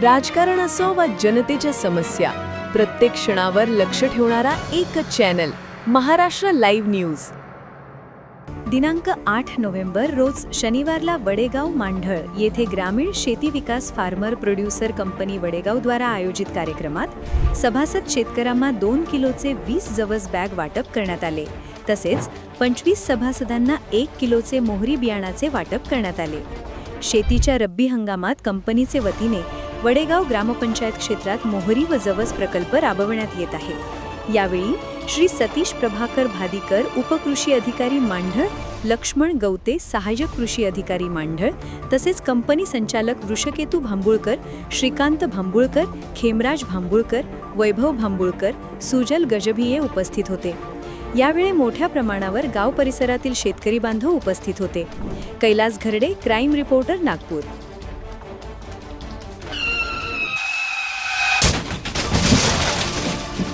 राजकारण असो वा जनतेच्या समस्या प्रत्येक क्षणावर लक्ष ठेवणारा एकच चॅनल महाराष्ट्र लाईव्ह न्यूज दिनांक आठ नोव्हेंबर रोज शनिवारला वडेगाव मांढळ येथे ग्रामीण शेती विकास फार्मर प्रोड्युसर कंपनी वडेगावद्वारा आयोजित कार्यक्रमात सभासद शेतकऱ्यांना दोन किलोचे वीस जवस बॅग वाटप करण्यात आले. तसेच पंचवीस सभासदांना एक किलोचे मोहरी बियाणाचे वाटप करण्यात आले. शेतीच्या रब्बी हंगामात कंपनीचे वतीने वडेगाव ग्रामपंचायत क्षेत्रात मोहरी व जवस प्रकल्प राबवण्यात येत आहे. यावेळी श्री सतीश प्रभाकर भादीकर उपकृषी अधिकारी मांढळ लक्ष्मण गवते सहाय्यक कृषी अधिकारी मांढळ तसेच कंपनी संचालक वृषकेतू भांबुळकर श्रीकांत भांबुळकर खेमराज भांबुळकर वैभव भांबुळकर सुजल गजभिये उपस्थित होते. यावेळी मोठ्या प्रमाणावर गाव परिसरातील शेतकरी बांधव उपस्थित होते. Kailas Gharde crime reporter Nagpur.